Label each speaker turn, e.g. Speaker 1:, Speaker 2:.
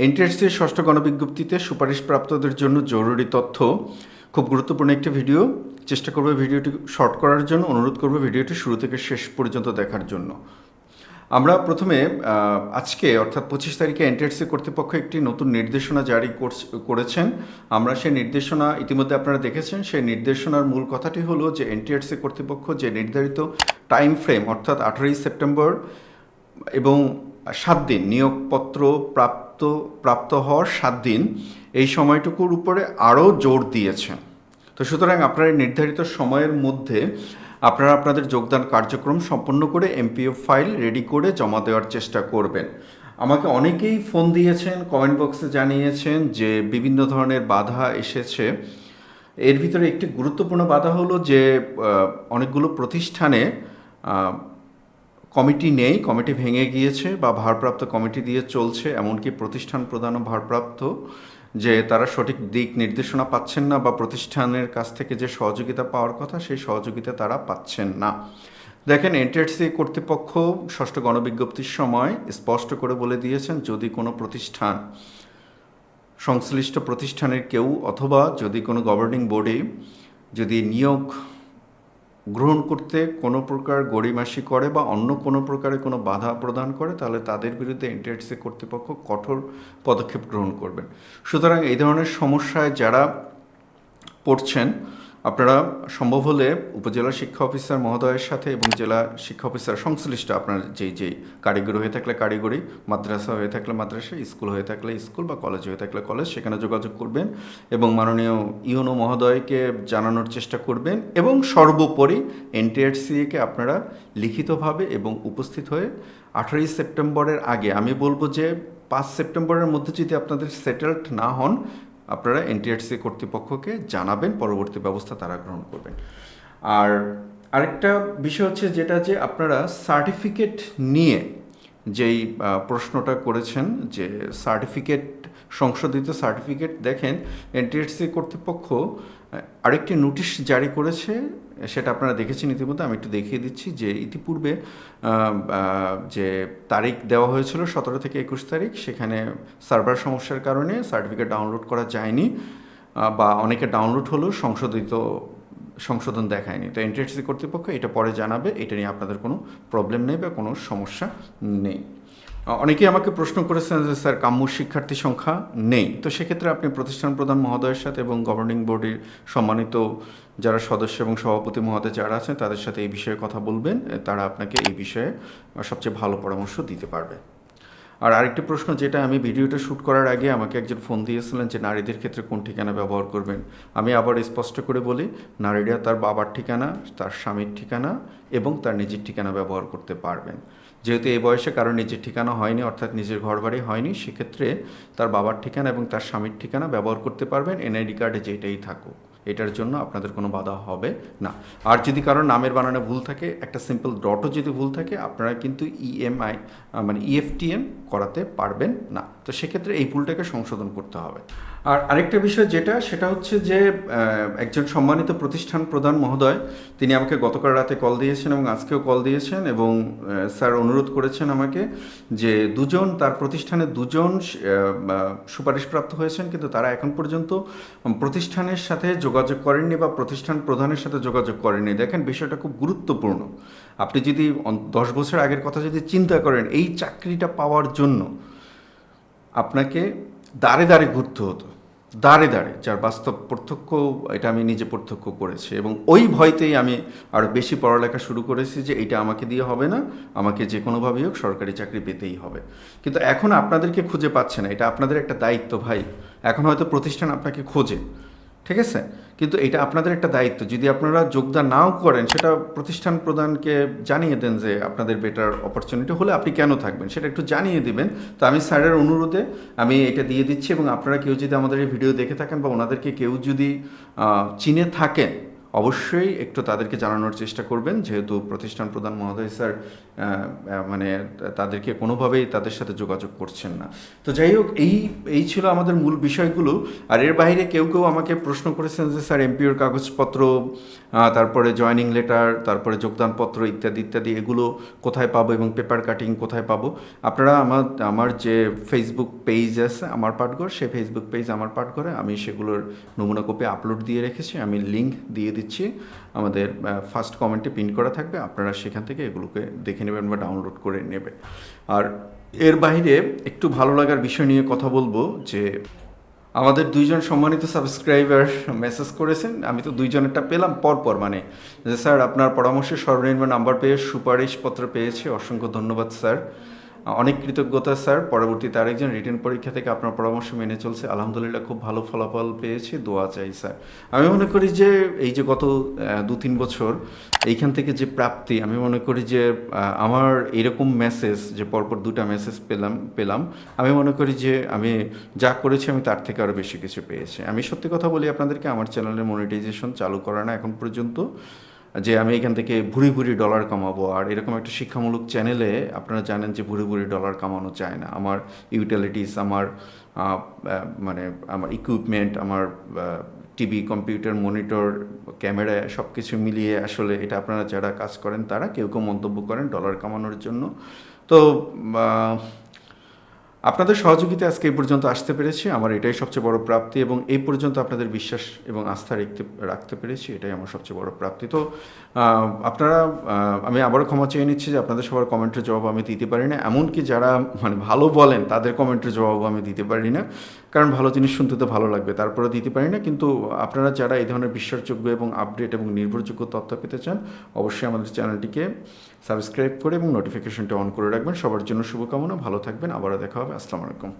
Speaker 1: এনটিএসসির ষষ্ঠ গণবিজ্ঞপ্তিতে সুপারিশপ্রাপ্তদের জন্য জরুরি তথ্য। খুব গুরুত্বপূর্ণ একটি ভিডিও। চেষ্টা করবে ভিডিওটি শর্ট করার জন্য। অনুরোধ করবে ভিডিওটি শুরু থেকে শেষ পর্যন্ত দেখার জন্য। আমরা প্রথমে আজকে, অর্থাৎ পঁচিশ তারিখে এনটিএসসি কর্তৃপক্ষ একটি নতুন নির্দেশনা জারি করছ- করেছেন। আমরা সেই নির্দেশনা ইতিমধ্যে আপনারা দেখেছেন। সেই নির্দেশনার মূল কথাটি হলো যে এনটিএসসি কর্তৃপক্ষ যে নির্ধারিত টাইম ফ্রেম অর্থাৎ আঠারোই সেপ্টেম্বর এবং সাত দিন, নিয়োগপত্র প্রাপ্ত প্রাপ্ত হওয়ার সাত দিন এই সময়টুকুর উপরে আরও জোর দিয়েছেন। তো সুতরাং আপনারা নির্ধারিত সময়ের মধ্যে আপনারা আপনাদের যোগদান কার্যক্রম সম্পন্ন করে এমপিও ফাইল রেডি করে জমা দেওয়ার চেষ্টা করবেন। আমাকে অনেকেই ফোন দিয়েছেন, কমেন্ট বক্সে জানিয়েছেন যে বিভিন্ন ধরনের বাধা এসেছে। এর ভিতরে একটি গুরুত্বপূর্ণ বাধা হলো যে অনেকগুলো প্রতিষ্ঠানে কমিটি নেই, কমিটি ভেঙে গিয়েছে বা ভারপ্রাপ্ত কমিটি দিয়ে চলছে, এমনকি প্রতিষ্ঠান প্রধানও ভারপ্রাপ্ত, যে তারা সঠিক দিক নির্দেশনা পাচ্ছেন না বা প্রতিষ্ঠানের কাছ থেকে যে সহযোগিতা পাওয়ার কথা, সেই সহযোগিতা তারা পাচ্ছেন না। দেখেন এনটিআরসি কর্তৃপক্ষ ষষ্ঠ গণবিজ্ঞপ্তির সময় স্পষ্ট করে বলে দিয়েছেন, যদি কোনো প্রতিষ্ঠান, সংশ্লিষ্ট প্রতিষ্ঠানের কেউ অথবা যদি কোনো গভর্নিং বডি যদি নিয়োগ গ্রহণ করতে কোনো প্রকার গড়িমাসি করে বা অন্য কোনো প্রকারে কোনো বাধা প্রদান করে, তাহলে তাদের বিরুদ্ধে এনটিআরসি কর্তৃপক্ষ কঠোর পদক্ষেপ গ্রহণ করবেন। সুতরাং এই ধরনের সমস্যায় যারা পড়ছেন আপনারা সম্ভব হলে উপজেলা শিক্ষা অফিসার মহোদয়ের সাথে এবং জেলা শিক্ষা অফিসার সংশ্লিষ্ট আপনার যেই যেই কারিগরি হয়ে থাকলে কারিগরি, মাদ্রাসা হয়ে থাকলে মাদ্রাসা, স্কুল হয়ে থাকলে স্কুল বা কলেজ হয়ে থাকলে কলেজ, সেখানে যোগাযোগ করবেন এবং মাননীয় ইউনো মহোদয়কে জানানোর চেষ্টা করবেন এবং সর্বোপরি এনটিআরসিকে আপনারা লিখিতভাবে এবং উপস্থিত হয়ে আঠারোই সেপ্টেম্বরের আগে আমি বলব যে পাঁচ সেপ্টেম্বরের মধ্যে যদি আপনাদের সেটেলড না হন আপনারা এনটিআরসি কর্তৃপক্ষকে জানাবেন, পরবর্তী ব্যবস্থা তারা গ্রহণ করবেন। আর আরেকটা বিষয় হচ্ছে যেটা যে আপনারা সার্টিফিকেট নিয়ে যেই প্রশ্নটা করেছেন যে সার্টিফিকেট সংশোধিত সার্টিফিকেট দেখেন এনটিএসসি কর্তৃপক্ষ আরেকটি নোটিশ জারি করেছে, সেটা আপনারা দেখেছেন ইতিমধ্যে, আমি একটু দেখিয়ে দিচ্ছি যে ইতিপূর্বে যে তারিখ দেওয়া হয়েছিল সতেরো থেকে একুশ তারিখ, সেখানে সার্ভার সমস্যার কারণে সার্টিফিকেট ডাউনলোড করা যায়নি বা অনেকে ডাউনলোড হলেও সংশোধিত, সংশোধন দেখায়নি। তো এনটিএসসি কর্তৃপক্ষ এটা পরে জানাবে, এটা নিয়ে আপনাদের কোনো প্রবলেম নেই বা কোনো সমস্যা নেই। অনেকেই আমাকে প্রশ্ন করেছেন যে, স্যার, কাম্য শিক্ষার্থী সংখ্যা নেই। তো সেক্ষেত্রে আপনি প্রতিষ্ঠান প্রধান মহোদয়ের সাথে এবং গভর্নিং বোর্ডের সম্মানিত যারা সদস্য এবং সভাপতি মহোদয় যারা আছেন, তাদের সাথে এই বিষয়ে কথা বলবেন। তারা আপনাকে এই বিষয়ে সবচেয়ে ভালো পরামর্শ দিতে পারবে। আর আরেকটি প্রশ্ন, যেটা আমি ভিডিওটা শ্যুট করার আগে আমাকে একজন ফোন দিয়েছিলেন যে নারীদের ক্ষেত্রে কোন ঠিকানা ব্যবহার করবেন। আমি আবার স্পষ্ট করে বলি, নারীরা তার বাবার ঠিকানা, তার স্বামীর ঠিকানা এবং তার নিজের ঠিকানা ব্যবহার করতে পারবেন। যেহেতু এই বয়সে কারও নিজের ঠিকানা হয়নি, অর্থাৎ নিজের ঘরবাড়ি হয়নি, সেক্ষেত্রে তার বাবার ঠিকানা এবং তার স্বামীর ঠিকানা ব্যবহার করতে পারবেন, এনআইডি কার্ডে যেটাই থাকুক। এটার জন্য আপনাদের কোনো বাধা হবে না। আর যদি কারোর নামের বানানো ভুল থাকে, একটা সিম্পল ডটও যদি ভুল থাকে, আপনারা কিন্তু ইএমআই মানে ইএফটিএম করাতে পারবেন না। তো সেক্ষেত্রে এই ভুলটাকে সংশোধন করতে হবে। আর আরেকটা বিষয় যেটা, সেটা হচ্ছে যে একজন সম্মানিত প্রতিষ্ঠান প্রধান মহোদয়, তিনি আমাকে গতকাল রাতে কল দিয়েছেন এবং আজকেও কল দিয়েছেন এবং স্যার অনুরোধ করেছেন আমাকে যে দুজন, তার প্রতিষ্ঠানে দুজন সুপারিশপ্রাপ্ত হয়েছেন, কিন্তু তারা এখন পর্যন্ত প্রতিষ্ঠানের সাথে যোগাযোগ করেননি বা প্রতিষ্ঠান প্রধানের সাথে যোগাযোগ করেননি। দেখেন, বিষয়টা খুব গুরুত্বপূর্ণ। আপনি যদি দশ বছর আগের কথা যদি চিন্তা করেন, এই চাকরিটা পাওয়ার জন্য আপনাকে দাঁড়ে দাঁড়ে ঘুরতে হতো। দাঁড়ে দাঁড়ে, যার বাস্তব প্রত্যক্ষ এটা আমি নিজে প্রত্যক্ষ করেছি এবং ওই ভয়তেই আমি আরও বেশি পড়ালেখা শুরু করেছি যে এটা আমাকে দিয়ে হবে না, আমাকে যে কোনোভাবেই হোক সরকারি চাকরি পেতেই হবে। কিন্তু এখন আপনাদেরকে খুঁজে পাচ্ছে না, এটা আপনাদের একটা দায়িত্ব ভাই। এখন হয়তো প্রতিষ্ঠান আপনাকে খোঁজে। ঠিক আছে? কিন্তু এটা আপনাদের একটা দায়িত্ব। যদি আপনারা যোগদান নাও করেন, সেটা প্রতিষ্ঠান প্রধানকে জানিয়ে দেন যে আপনাদের বেটার অপরচুনিটি হলে আপনি কেন থাকবেন? সেটা একটু জানিয়ে দিবেন। তো আমি স্যারের অনুরোধে আমি এটা দিয়ে দিচ্ছি এবং আপনারা কেউ যদি আমাদের এই ভিডিও দেখে থাকেন বা ওনাদেরকে কেউ যদি চিনে থাকেন অবশ্যই একটু তাদেরকে জানানোর চেষ্টা করবেন, যেহেতু প্রতিষ্ঠান প্রধান মহোদয় স্যার মানে তাদেরকে কোনোভাবেই তাদের সাথে যোগাযোগ করছেন না। তো যাই হোক, এই এই ছিল আমাদের মূল বিষয়গুলো। আর এর বাইরে কেউ কেউ আমাকে প্রশ্ন করেছেন যে, স্যার, এমপিওর কাগজপত্র তারপরে জয়নিং লেটার, তারপরে যোগদানপত্র ইত্যাদি ইত্যাদি, এগুলো কোথায় পাবো এবং পেপার কাটিং কোথায় পাবো? আপনারা আমার আমার যে ফেসবুক পেজ আছে, আমার পাঠঘর, সেই ফেসবুক পেজ আমার পাঠঘরে আমি সেগুলোর নমুনা কপি আপলোড দিয়ে রেখেছি। আমি লিঙ্ক দিয়ে দিচ্ছি। আমাদের ফার্স্ট কমেন্টে পিন করা থাকবে, আপনারা সেখান থেকে এগুলোকে দেখে নেবেন বা ডাউনলোড করে নেবে আর এর বাইরে একটু ভালো লাগার বিষয় নিয়ে কথা বলব যে, আমাদের দুইজন সম্মানিত সাবস্ক্রাইবার মেসেজ করেছেন। আমি তো দুইজনেরটা পেলাম পরপর মানে যে, স্যার, আপনার পরামর্শে সর্বনিম্ন নাম্বার পেয়ে সুপারিশপত্র পেয়েছি। অসংখ্য ধন্যবাদ, স্যার। অনেক কৃতজ্ঞতা, স্যার। পরবর্তীতে আরেকজন রিটেন পরীক্ষা থেকে আপনার পরামর্শ মেনে চলছে। আলহামদুলিল্লাহ, খুব ভালো ফলাফল পেয়েছি। দোয়া চাই, স্যার। আমি মনে করি যে, এই যে গত দু তিন বছর, এইখান থেকে যে প্রাপ্তি, আমি মনে করি যে আমার এরকম মেসেজ যে পরপর দুটা মেসেজ পেলাম পেলাম, আমি মনে করি যে, আমি যা করেছি, আমি তার থেকে আরও বেশি কিছু পেয়েছি। আমি সত্যি কথা বলি আপনাদেরকে, আমার চ্যানেলের মনিটাইজেশন চালু করা না এখন পর্যন্ত। যে আমি এখান থেকে ভুরি ভুরি ডলার কামাবো। আর এরকম একটা শিক্ষামূলক চ্যানেলে আপনারা জানেন যে ভুরি ভুরি ডলার কামানো যায় না। আমার ইউটিলিটিস আমার মানে আমার ইকুইপমেন্ট আমার টিভি কম্পিউটার মনিটর ক্যামেরা সব কিছু মিলিয়ে আসলে এটা আপনারা যারা কাজ করেন তারা কেউ কেউ মন্তব্য করেন ডলার কামানোর জন্য। তো আপনাদের সহযোগিতা আজকে এই পর্যন্ত আসতে পেরেছি। আমার এটাই সবচেয়ে বড় প্রাপ্তি এবং এই পর্যন্ত আপনাদের বিশ্বাস এবং আস্থা রাখতে রাখতে পেরেছি। এটাই আমার সবচেয়ে বড় প্রাপ্তি। তো আপনারা আমি আবারও ক্ষমা চেয়ে নিচ্ছি যে আপনাদের সবার কমেন্টের জবাব আমি দিতে পারি না। এমনকি যারা মানে ভালো বলেন, তাদের কমেন্টের জবাবও আমি দিতে পারি না। কারণ ভালো জিনিস শুনতে তো ভালো লাগবে তারপরে দিতে পারি না, কিন্তু আপনারা যারা এই ধরনের বিশ্বাসযোগ্য এবং আপডেট এবং নির্ভরযোগ্য তথ্য পেতে চান, অবশ্যই আমাদের চ্যানেলটিকে সাবস্ক্রাইব করে এবং নোটিফিকেশনটি অন করে রাখবেন। সবার জন্য শুভকামনা, ভালো থাকবেন, আবারও দেখা হবে, আসসালামু আলাইকুম।